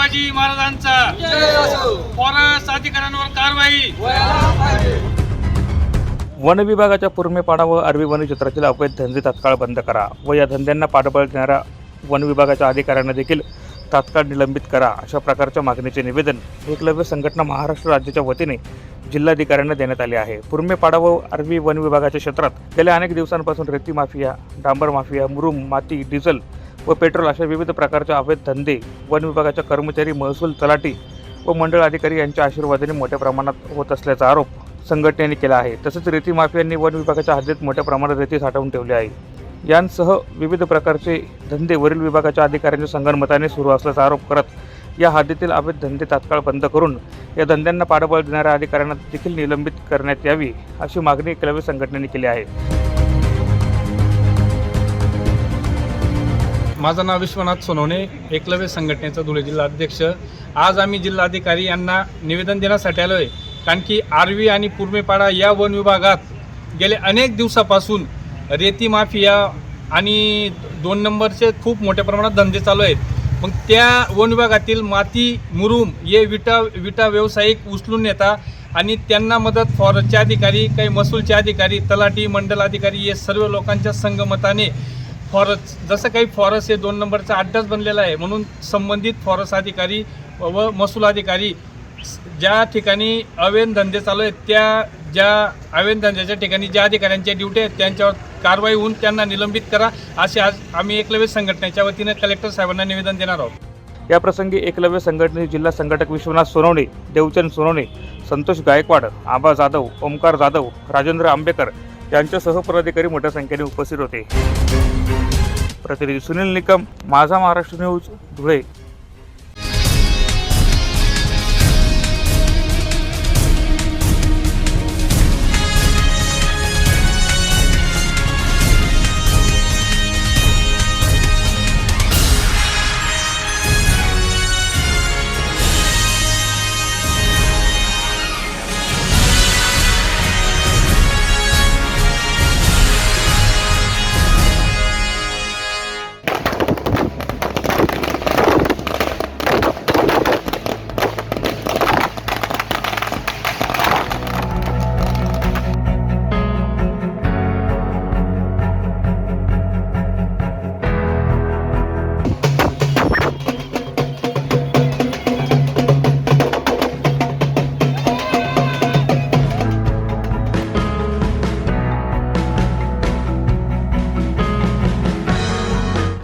शिवाजी महाराजांचा फॉरेस्ट अधिकाऱ्यांवर कारवाई. वन विभागाच्या पूर्मेपाडा व अरबी वन क्षेत्रातील अवैध धंदे तात्काळ बंद करा व या धंद्यांना पाठबळ देणाऱ्या वन विभागाच्या अधिकाऱ्यांना देखील तात्काळ निलंबित करा अशा प्रकारच्या मागणीचे निवेदन एकलव्य संघटना महाराष्ट्र राज्याच्या वतीने जिल्हाधिकाऱ्यांना देण्यात आले आहे. पूर्मेपाडा व अरबी वन विभागाच्या क्षेत्रात गेल्या अनेक दिवसांपासून रेती माफिया डांबर माफिया मुरुम माती डिझेल व पेट्रोल अशा विविध प्रकारचे अवैध धंदे वन विभागाच्या कर्मचारी महसूल तलाठी व मंडळ अधिकारी यांच्या आशीर्वादाने मोठ्या प्रमाणात होत असल्याचा आरोप संघटनेने केला आहे. तसेच रेती माफियांनी वन विभागाच्या हद्दीत मोठ्या प्रमाणात रेती साठवून ठेवली आहे. यांसह विविध प्रकारचे धंदे वरील विभागाच्या अधिकाऱ्यांच्या संगणमताने सुरू असल्याचा आरोप करत या हद्दीतील अवैध धंदे तात्काळ बंद करून या धंद्यांना पाठबळ देणाऱ्या अधिकाऱ्यांना देखील निलंबित करण्यात यावी अशी मागणी एकलव्य संघटनेने केली आहे. माझं नाव विश्वनाथ सोनवणे एकलव्य संघटनेचा धुळे जिल्हा अध्यक्ष आज आम्ही जिल्हाधिकारी यांना निवेदन देण्यासाठी आलो आहे कारण की आर्वी आणि पूर्मेपाडा या वन विभागात गेले अनेक दिवसापासून रेती माफिया आणि दोन नंबरचे खूप मोठ्या प्रमाणात धंदे चालू आहेत. मग त्या वन विभागातील माती मुरुम हे विटा विटा व्यावसायिक उचलून नेता आणि त्यांना मदत फॉरेस्टचे अधिकारी काही महसूलचे अधिकारी तलाठी मंडल अधिकारी हे सर्व लोकांच्या संगमताने फॉरेस्ट जसं काही फॉरेस्ट हे दोन नंबरचा अड्डाच बनलेला आहे म्हणून संबंधित फॉरेस्ट अधिकारी व महसूल अधिकारी ज्या ठिकाणी अवैध धंदे चालू आहेत त्या ज्या अवैध धंद्याच्या ठिकाणी ज्या अधिकाऱ्यांच्या ड्युटी आहेत त्यांच्यावर कारवाई होऊन त्यांना निलंबित करा असे आज आम्ही एकलव्य संघटनेच्या वतीने कलेक्टर साहेबांना निवेदन देणार आहोत. याप्रसंगी एकलव्य संघटनेचे जिल्हा संघटक विश्वनाथ सोनवणे देवचंद सोनवणे संतोष गायकवाड आबा जाधव ओमकार जाधव राजेंद्र आंबेकर यांच्यासह पदाधिकारी मोठ्या संख्येने उपस्थित होते. प्रतिनिधी सुनील निकम माझा महाराष्ट्र न्यूज धुळे.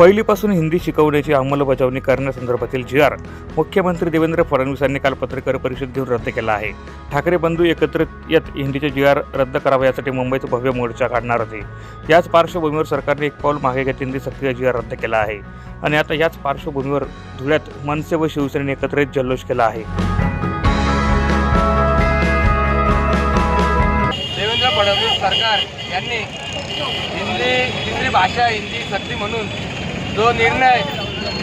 पहिलीपासून हिंदी शिकवण्याची अंमलबजावणी करण्यासंदर्भातील जी आर मुख्यमंत्री देवेंद्र फडणवीस यांनी काल पत्रकार परिषद घेऊन रद्द केला आहे. ठाकरे बंधू एकत्रित येत हिंदीचे जी आर रद्द करावा यासाठी मुंबईत भव्य मोर्चा काढणार होते. याच पार्श्वभूमीवर सरकारने एक पाऊल मागे घेत हिंदी सक्रिय जी आर रद्द केला आहे. आणि आता याच पार्श्वभूमीवर धुळ्यात मनसे व शिवसेनेने एकत्रित जल्लोष केला आहे. देवेंद्र फडणवीस सरकार यांनी हिंदी हिंदी भाषा हिंदी सक्ती म्हणून जो निर्णय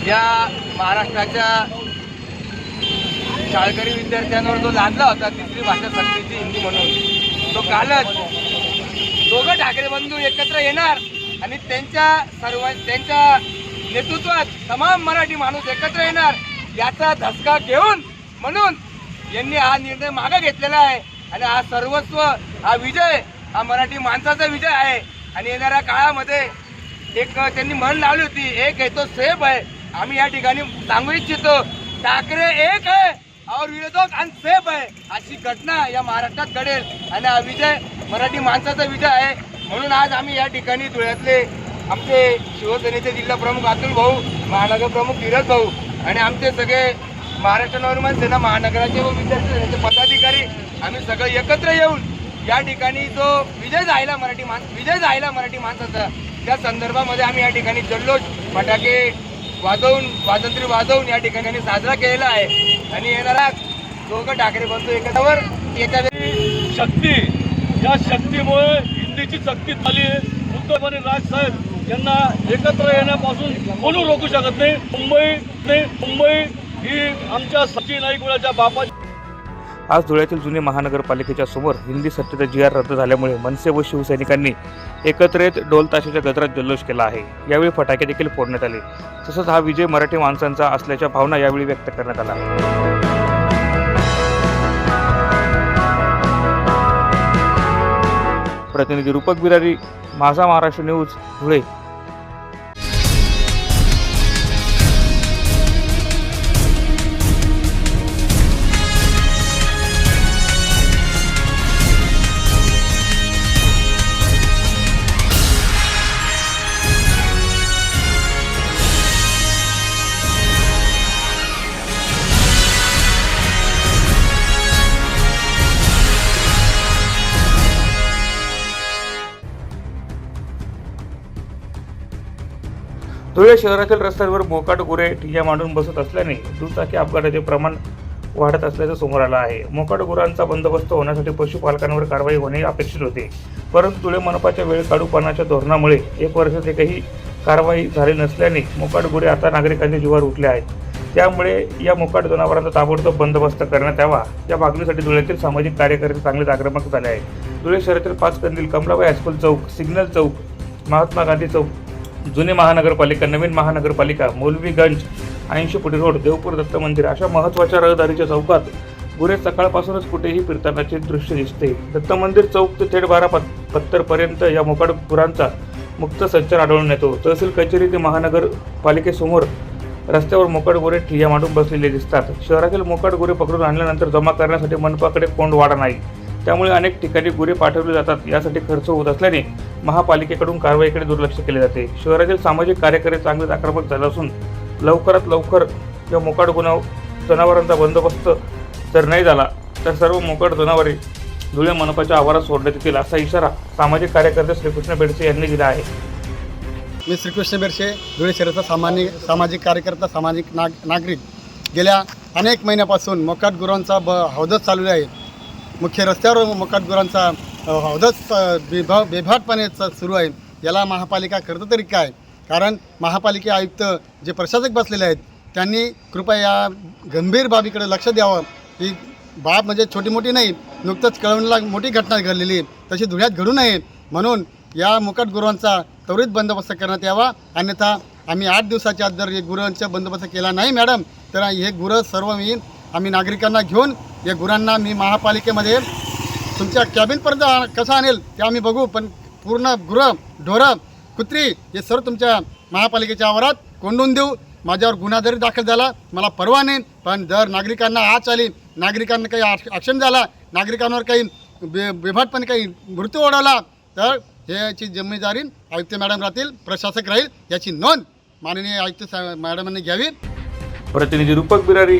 या महाराष्ट्राच्या शाळकरी विद्यार्थ्यांवर जो लादला होता तिसरी भाषा सक्तीची हिंदी म्हणून तो कालच दोघं ठाकरे बंधू एकत्र येणार आणि त्यांच्या सर्व त्यांच्या नेतृत्वात तमाम मराठी माणूस एकत्र येणार याचा धसका घेऊन म्हणून यांनी हा निर्णय मागे घेतलेला आहे. आणि हा सर्वस्व हा विजय हा मराठी माणसाचा विजय आहे. आणि येणाऱ्या काळामध्ये एक त्यांनी म्हण लावली होती एक आहे तो सेफ आहे. आम्ही या ठिकाणी सांगू इच्छितो ठाकरे एक आहे. और विरोधक आणि सेफ आहे. अशी घटना या महाराष्ट्रात घडेल. आणि हा विजय मराठी माणसाचा विजय आहे. म्हणून आज आम्ही या ठिकाणी धुळ्यातले आमचे शिवसेनेचे जिल्हा प्रमुख अतुल भाऊ महानगर प्रमुख धीरज भाऊ आणि आमचे सगळे महाराष्ट्र नवनिर्माण सेना महानगराचे व विद्यार्थी सेनेचे पदाधिकारी आम्ही सगळे एकत्र येऊन या ठिकाणी जो विजय झाला मराठी माणस विजय झाला मराठी माणसाचा त्या संदर्भामध्ये आम्ही या ठिकाणी जल्लोष फटाके वाजवून स्वातंत्र्य वाजवून या ठिकाणी साजरा केलेला आहे. आणि येणारा दोघं ठाकरे बंधू एकत्रावर याच्या शक्ती या शक्तीमुळे हिंदीची शक्ती झाली. आहे राज साहेब यांना एकत्र येण्यापासून कोणी रोखू शकत नाही. मुंबई मुंबई ही आमच्या सचिन नाईकवाड्याच्या बापाची आज धुळ्यातील जुने महानगरपालिकेच्या समोर हिंदी सत्तेचा जी आर रद्द झाल्यामुळे मनसे व शिवसैनिकांनी एकत्र येत ढोल ताशाच्या गजरात जल्लोष केला आहे. यावेळी फटाके देखील फोडण्यात आले. तसंच हा विजय मराठी माणसांचा असल्याच्या भावना यावेळी व्यक्त करण्यात आला. प्रतिनिधी रूपक बिरारी माझा महाराष्ट्र न्यूज धुळे. धुळे शहरातील रस्त्यांवर मोकाट गुरे ठिय्या मांडून बसत असल्याने दुचाकी अपघाताचे प्रमाण वाढत असल्याचं समोर आलं आहे. मोकाट गुरांचा बंदोबस्त होण्यासाठी पशुपालकांवर कारवाई होणे अपेक्षित होते. परंतु धुळे मनपाच्या वेळ काढूपणाच्या धोरणामुळे एक वर्षात एकही कारवाई झाली नसल्याने मोकाट गुरे आता नागरिकांच्या जीवावर उठले आहेत. त्यामुळे या मोकाट जनावरांचा ताबडतोब बंदोबस्त करण्यात यावा. या मागणीसाठी धुळ्यातील सामाजिक कार्यकर्ते चांगलेच आक्रमक झाले आहेत. धुळे शहरातील पाच कंदील Kamlabai high school Chowk signal Chowk Mahatma Gandhi Chowk जुने महानगरपालिका नवीन महानगरपालिका मौलवीगंज ऐंशी फुटी रोड देवपूर दत्त मंदिर अशा महत्त्वाच्या रहदारीच्या चौकात गुरे सकाळपासूनच कुठेही फिरतानाचे दृश्य दिसते. दत्त मंदिर चौक ते थेट बारा पत् पत्तरपर्यंत या मोकाट गुरांचा मुक्त संचार आढळून येतो. तहसील कचेरी ते महानगरपालिकेसमोर रस्त्यावर मोकाट गोरे ठिय्या मांडून बसलेले दिसतात. शहरातील मोकाट गोरे पकडून आणल्यानंतर जमा करण्यासाठी मनपाकडे कोंड वाडा नाही. त्यामुळे अनेक ठिकाणी गुरे पाठवले जातात. यासाठी खर्च होत असल्याने महापालिकेकडून कारवाईकडे दुर्लक्ष केले जाते. शहरातील सामाजिक कार्यकर्ते चांगलेच आक्रमक झाले असून लवकरात लवकर या मोकाट गुन्हा जनावरांचा बंदोबस्त जर नाही झाला तर सर्व मोकाट जनावरे धुळे मनपाच्या आवारात सोडण्यात येतील असा इशारा सामाजिक कार्यकर्ते श्रीकृष्ण बेडसे यांनी दिला आहे. मी श्रीकृष्ण बेडसे धुळे शहराचा सामान्य सामाजिक कार्यकर्ता सामाजिक नाग नागरिक. गेल्या अनेक महिन्यापासून मोकाट गुरांचा ब हौदच चालू आहे. मुख्य रस्त्यावर मुकाटगुरांचा हौदच बेभाव बेभा बेभाटपणे सुरू आहे. याला महापालिका करतं तरी काय? कारण महापालिका आयुक्त जे प्रशासक बसलेले आहेत त्यांनी कृपया या गंभीर बाबीकडे लक्ष द्यावं. ही बाब म्हणजे छोटी मोठी नाही नुकतंच कळवणला मोठी घटना घडलेली आहे. तशी धुळ्यात घडू नये. म्हणून या मुकट गुरांचा त्वरित बंदोबस्त करण्यात यावा. अन्यथा आम्ही आठ दिवसाच्या आत जर गुरांचा बंदोबस्त केला नाही मॅडम तर हे गुरं सर्व मी आम्ही नागरिकांना घेऊन या गुरांना मी महापालिकेमध्ये तुमच्या कॅबिनपर्यंत कसं आणेल ते आम्ही बघू. पण पूर्ण गुरं ढोरं कुत्री हे सर्व तुमच्या महापालिकेच्या आवारात कोंडून देऊ. माझ्यावर गुन्हा जरी दाखल झाला मला परवा नाही पण जर नागरिकांना आच आली नागरिकांना काही ॲक- ॲक्शन झाला नागरिकांवर काही बे बेभाटपणे काही मृत्यू ओढवला तर ह्याची जिम्मेदारी आयुक्त मॅडम राहतील प्रशासक राहील याची नोंद माननीय आयुक्त मॅडमांनी घ्यावी. प्रतिनिधी रूपक बिरारी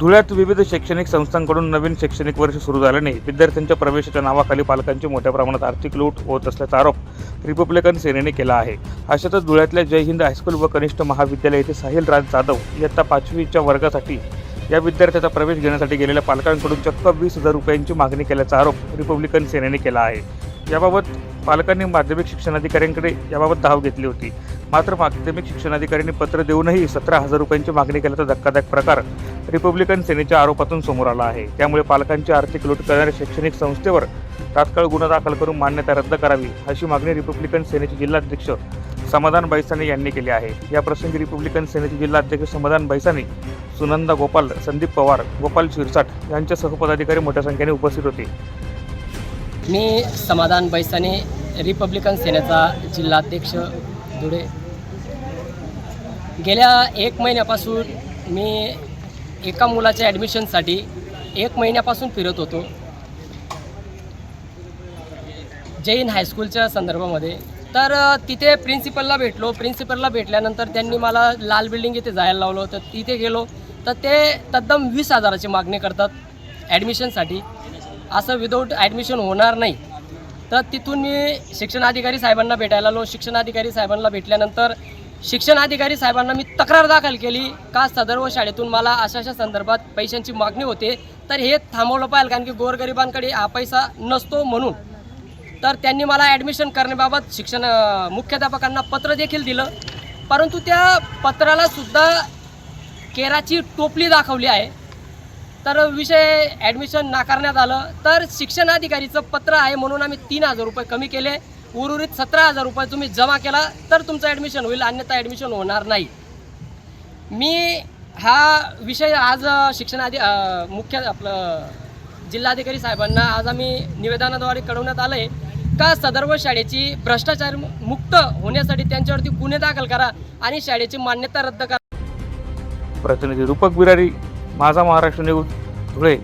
धुळ्यात विविध शैक्षणिक संस्थांकडून नवीन शैक्षणिक वर्ष सुरू झाल्याने विद्यार्थ्यांच्या प्रवेशाच्या नावाखाली पालकांची मोठ्या प्रमाणात आर्थिक लूट होत असल्याचा आरोप रिपब्लिकन सेनेने केला आहे. अशातच धुळ्यातल्या जय हिंद हायस्कूल व कनिष्ठ महाविद्यालय येथे साहिल राज जाधव इयत्ता पाचवीच्या वर्गासाठी या विद्यार्थ्याचा प्रवेश घेण्यासाठी गेलेल्या पालकांकडून चक्क वीस हजार रुपयांची मागणी केल्याचा आरोप रिपब्लिकन सेनेने केला आहे. याबाबत पालकांनी माध्यमिक शिक्षणाधिकाऱ्यांकडे याबाबत धाव घेतली होती. मात्र माध्यमिक शिक्षणाधिकाऱ्यांनी पत्र देऊनही सतरा हजार रुपयांची मागणी केल्याचा धक्कादायक प्रकार रिपब्लिकन सेनेच्या आरोपातून समोर आला आहे. त्यामुळे पालकांची आर्थिक लूट करणाऱ्या शैक्षणिक संस्थेवर तात्काळ गुन्हा दाखल करून मान्यता रद्द करावी अशी मागणी रिपब्लिकन सेनेचे जिल्हाध्यक्ष समाधान बैसाने यांनी केली आहे. या प्रसंगी रिपब्लिकन सेनेचे जिल्हाध्यक्ष समाधान बैसाने सुनंदा गोपाल संदीप पवार गोपाल शिरसाट यांच्यासह पदाधिकारी मोठ्या संख्येने उपस्थित होते. मी समाधान बैसाने रिपब्लिकन सेनेचा जिल्हाध्यक्ष धुळे गेल्या एक महिन्यापासून मी एका मुलाच्या ॲडमिशनसाठी एक महिन्यापासून फिरत होतो. जैन हायस्कूलच्या संदर्भामध्ये. तर तिथे प्रिन्सिपलला भेटलो. प्रिन्सिपलला भेटल्यानंतर त्यांनी मला लाल बिल्डिंग इथे जायला लावलं तर तिथे गेलो. तर ते तद्दम वीस हजाराची मागणी करतात ॲडमिशनसाठी असं विदाऊट ॲडमिशन होणार नाही. तर तिथून मी शिक्षणाधिकारी साहेबांना भेटायला आलो. शिक्षणाधिकारी साहेबांना भेटल्यानंतर शिक्षण अधिकारी साहेबांना मी तक्रार दाखल केली. का सदर्व शाळेतून मला अशा अशा संदर्भात पैशांची मागणी होते. तर हे थांबवलं पाहिजे कारण की गोरगरिबांकडे हा पैसा नसतो म्हणून. तर त्यांनी मला ॲडमिशन करण्याबाबत शिक्षण मुख्याध्यापकांना पत्र देखील दिलं. परंतु त्या पत्राला सुद्धा केराची टोपली दाखवली आहे. तर विषय ॲडमिशन नाकारण्यात आलं. तर शिक्षणाधिकारीचं पत्र आहे म्हणून आम्ही तीन हजार रुपये कमी केले. उर्वरित सतरा हजार रुपये तुम्ही जमा केला तर तुमचं ॲडमिशन होईल अन्यथा ॲडमिशन होणार नाही. मी हा विषय आज अ, शिक्षणाधि मुख्य आपलं जिल्हाधिकारी साहेबांना आज आम्ही निवेदनाद्वारे कळवण्यात आलं आहे का सदर्व शाळेची भ्रष्टाचार मुक्त होण्यासाठी त्यांच्यावरती गुन्हे दाखल करा आणि शाळेची मान्यता रद्द करा. प्रतिनिधी रूपक बिरारी माझा महाराष्ट्र न्यूज धुळे.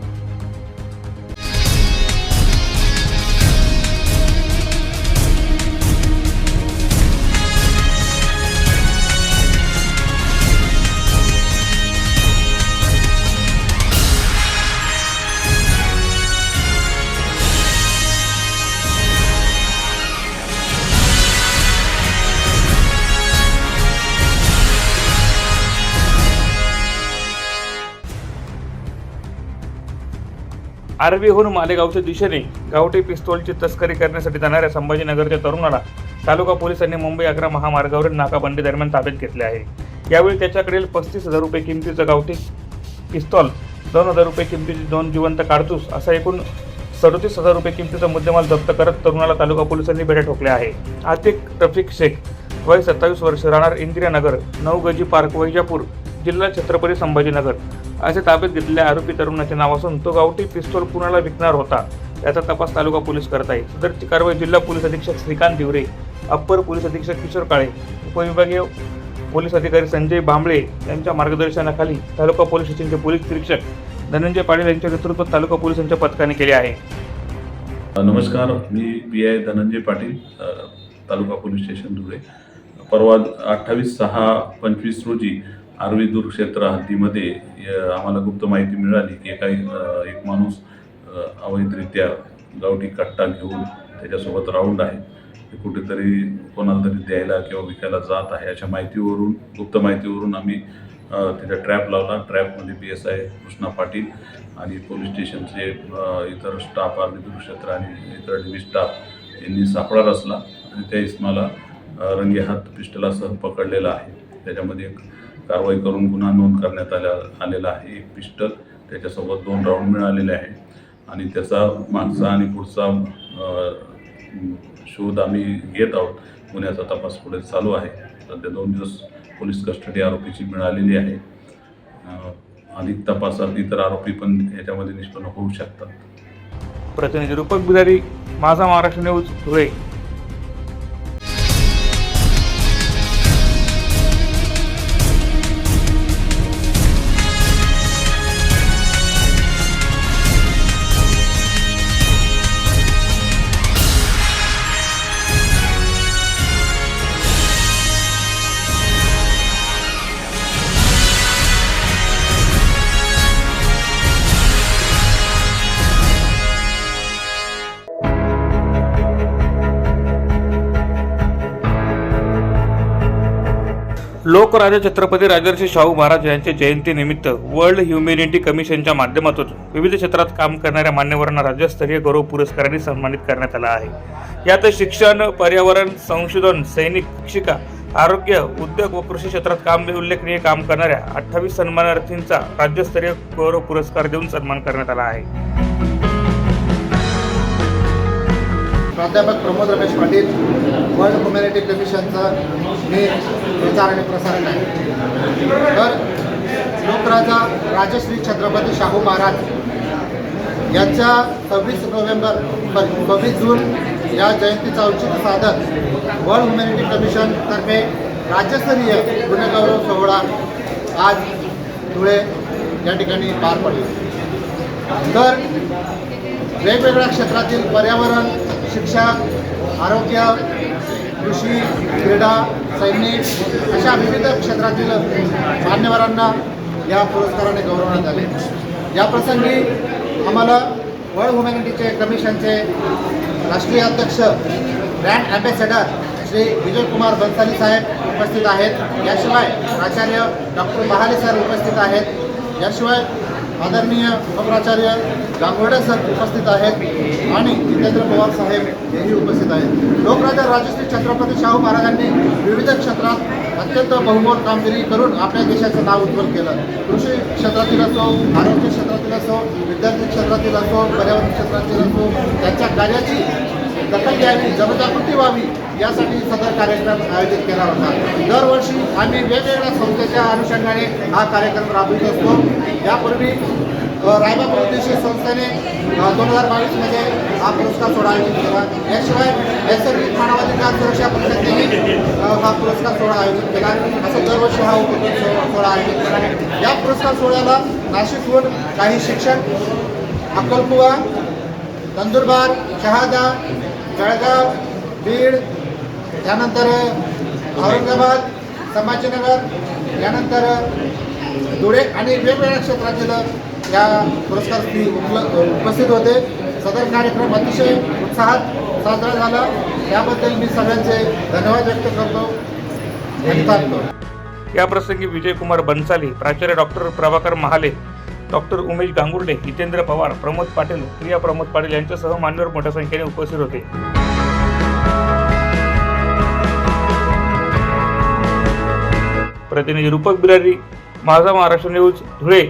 आर्वीहून मालेगावच्या दिशेने गावठी पिस्तोलची तस्करी करण्यासाठी जाणाऱ्या संभाजीनगरच्या तरुणाला तालुका पोलिसांनी मुंबई आग्रा महामार्गावरील नाकाबंदी दरम्यान ताब्यात घेतले आहे. यावेळी त्याच्याकडील पस्तीस हजार रुपये किमतीचं गावठी पिस्तॉल दोन हजार रुपये किमतीची दोन जिवंत कारतूस असा एकूण सदोतीस हजार रुपये किमतीचा मुद्देमाल जप्त करत तरुणाला तालुका पोलिसांनी बेड्या ठोकल्या आहे. आतिक रफिक शेख वय सत्तावीस वर्ष राहणार इंदिरानगर नऊ गजी पार्क वैजापूर जिल्हा छत्रपती संभाजीनगर. असे ताब्यात घेतलेल्या आरोपी तरुणाचे नाव असून तो गावठी पिस्तोल पुण्याला विकणार होता याचा तपास तालुका पोलीस करत आहे. सदरची कारवाई जिल्हा पोलीस अधीक्षक श्रीकांत दिवरे अप्पर पोलीस अधीक्षक किशोर काळे उपविभागीय पोलीस अधिकारी संजय भांबळे यांच्या मार्गदर्शनाखाली तालुका पोलीस स्टेशनचे पोलीस निरीक्षक धनंजय पाटील यांच्या नेतृत्वात तालुका पोलिसांच्या पथकाने केले आहे. नमस्कार. मी P I Dhananjay Patil taluka police station Dhule परवा अठ्ठावीस सहा पंचवीस रोजी आर्वी दूर क्षेत्र हद्दीमध्ये आम्हाला गुप्त माहिती मिळाली की एका एक माणूस अवैधरित्या गावठी कट्टा घेऊन त्याच्यासोबत राऊंड आहे. ते कुठेतरी कोणाला तरी द्यायला किंवा विकायला जात आहे. अशा माहितीवरून गुप्त माहितीवरून आम्ही तिथे ट्रॅप लावला. ट्रॅपमध्ये P S I Krishna Patil आणि पोलीस स्टेशनचे इतर स्टाफ आर्मी दूर क्षेत्र आणि इतर डिव्ही स्टाफ यांनी सापळा रचला आणि त्या इस्माला अ, रंगेहात पिस्टलासह पकडलेला आहे. त्याच्यामध्ये एक कारवाई करून गुन्हा नोंद करण्यात आल्या आलेला आहे. एक पिस्टल त्याच्यासोबत दोन राऊंड मिळालेले आहे. आणि त्याचा मागचा आणि पुढचा शोध आम्ही घेत आहोत. गुन्ह्याचा तपास पुढे चालू आहे. सध्या दोन दिवस पोलीस कस्टडी आरोपीची मिळालेली आहे. अधिक तपासात इतर आरोपी पण याच्यामध्ये निष्पन्न होऊ शकतात. प्रतिनिधी रूपक बिरारी माझा महाराष्ट्र न्यूज धुळे. लोकराजा छत्रपती राजर्षी शाहू महाराज यांच्या जयंतीनिमित्त वर्ल्ड ह्युमॅनिटी कमिशनच्या माध्यमातून विविध क्षेत्रात काम करणाऱ्या मान्यवरांना राज्यस्तरीय गौरव पुरस्कारांनी सन्मानित करण्यात आला आहे. यात शिक्षण पर्यावरण संशोधन सैनिक शिक्षिका आरोग्य उद्योग व कृषी क्षेत्रात काम उल्लेखनीय काम करणाऱ्या अठ्ठावीस सन्मानार्थींचा राज्यस्तरीय गौरव पुरस्कार देऊन सन्मान करण्यात आला आहे. प्राध्यापक प्रमोद रमेश पाटील वर्ल्ड ह्युमॅनिटी कमिशनचं मी प्रचार आणि प्रसारण आहे तर लोकराजा राजश्री छत्रपती शाहू महाराज यांच्या सव्वीस नोव्हेंबर सव्वीस जून या जयंतीचं औचित्य साधत वर्ल्ड ह्युमॅनिटी कमिशनतर्फे राज्यस्तरीय गुन्हेगौरव सोहळा आज धुळे या ठिकाणी पार पडला. तर वेगवेगळ्या क्षेत्रातील पर्यावरण शिक्षा आरोग्य कृषी क्रीडा सैनिक अशा विविध क्षेत्रातील मान्यवरांना या पुरस्काराने गौरवण्यात आले. या प्रसंगी आम्हाला वर्ल्ड ह्युमॅनिटीचे कमिशनचे राष्ट्रीय अध्यक्ष ब्रँड ॲम्बॅसेडर श्री विजयकुमार बन्साली साहेब उपस्थित आहेत. याशिवाय प्राचार्य डॉक्टर महाले सर उपस्थित आहेत. याशिवाय आदरणीय उपप्राचार्य गांगोडे सर उपस्थित आहेत आणि जितेंद्र पवार साहेब हेही उपस्थित आहेत. लोकराजा राजश्री छत्रपती शाहू महाराजांनी विविध क्षेत्रात अत्यंत बहुमोल कामगिरी करून आपल्या देशाचं नाव उज्ज्वल केलं. कृषी क्षेत्रातील असो आरोग्य क्षेत्रातील असो विद्यार्थी क्षेत्रातील असो पर्यावरण क्षेत्रातील असो त्यांच्या कार्याची दखल घ्यावी जनजागृती व्हावी यासाठी सदर कार्यक्रम आयोजित केला होता. दरवर्षी आम्ही वेगवेगळ्या संस्थेच्या अनुषंगाने हा कार्यक्रम राबवित असतो. यापूर्वी अ, रायबाब उद्देशी संस्थेने दोन हजार बावीसमध्ये हा पुरस्कार सोहळा आयोजित केला याशिवाय नैसर्गिक मानवाधिकार सुरक्षा परिषदेनेही हा पुरस्कार सोहळा आयोजित केला. असं दरवर्षी हा उपक्रम सोहळा आयोजित केला या पुरस्कार सोहळ्याला नाशिकहून काही शिक्षक अक्कलकुवा नंदुरबार शहादा जळगाव बीड त्यानंतर औरंगाबाद संभाजीनगर यानंतर धुळे आणि वेगवेगळ्या क्षेत्रातील या पुरस्कार उपस्थित होते. सदर कार्यक्रम अतिशय उत्साहात साजरा झाला. याबद्दल मी सगळ्यांचे धन्यवाद व्यक्त करतो. या प्रसंगी विजयकुमार बनसाली प्राचार्य डॉक्टर प्रभाकर महाले डॉक्टर उमेश गांगुर्डे जितेंद्र पवार प्रमोद पाटील प्रिया प्रमोद पाटील यांच्यासह मान्यवर मोठ्या संख्येने उपस्थित होते. प्रतिनिधी रूपक बिरारी माझा महाराष्ट्र न्यूज धुळे.